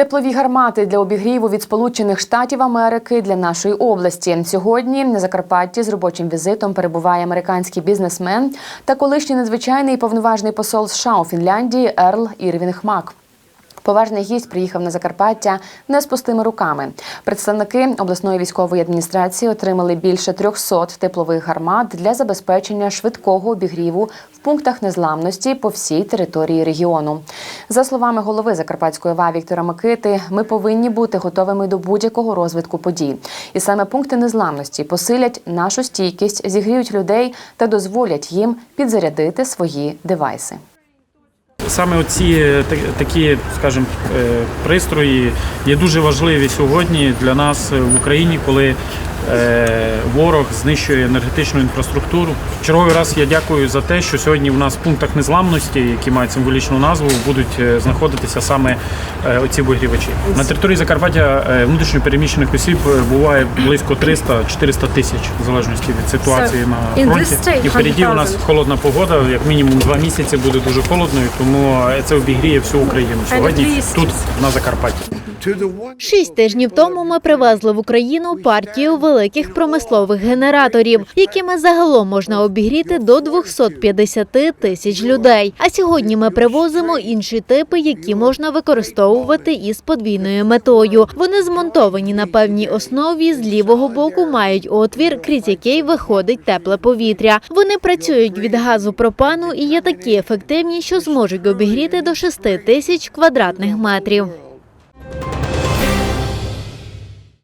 Теплові гармати для обігріву від Сполучених Штатів Америки для нашої області. Сьогодні на Закарпатті з робочим візитом перебуває американський бізнесмен та колишній надзвичайний повноважний посол США у Фінляндії Ерл Ірвінг Мак. Поважний гість приїхав на Закарпаття не з пустими руками. Представники обласної військової адміністрації отримали більше 300 теплових гармат для забезпечення швидкого обігріву в пунктах незламності по всій території регіону. За словами голови Закарпатської ОВА Віктора Микити, ми повинні бути готовими до будь-якого розвитку подій. І саме пункти незламності посилять нашу стійкість, зігріють людей та дозволять їм підзарядити свої девайси. Саме оці такі, скажімо, е, пристрої є дуже важливі сьогодні для нас в Україні, коли е, ворог знищує енергетичну інфраструктуру. В черговий раз я дякую за те, що сьогодні в нас в пунктах незламності, які мають символічну назву, будуть е, знаходитися саме е, оці обігрівачі. На території Закарпаття е, внутрішньо переміщених осіб е, буває близько 300-400 тисяч, в залежності від ситуації So, на фронті. І впереді у нас холодна погода, як мінімум два місяці буде дуже холодно, і тому це обігріє всю Україну сьогодні тут на Закарпатті. Шість тижнів тому ми привезли в Україну партію великих промислових генераторів, якими загалом можна обігріти до 250 тисяч людей. А сьогодні ми привозимо інші типи, які можна використовувати із подвійною метою. Вони змонтовані на певній основі. З лівого боку мають отвір, крізь який виходить тепле повітря. Вони працюють від газу пропану і є такі ефективні, що зможуть обігріти до 6 тисяч квадратних метрів.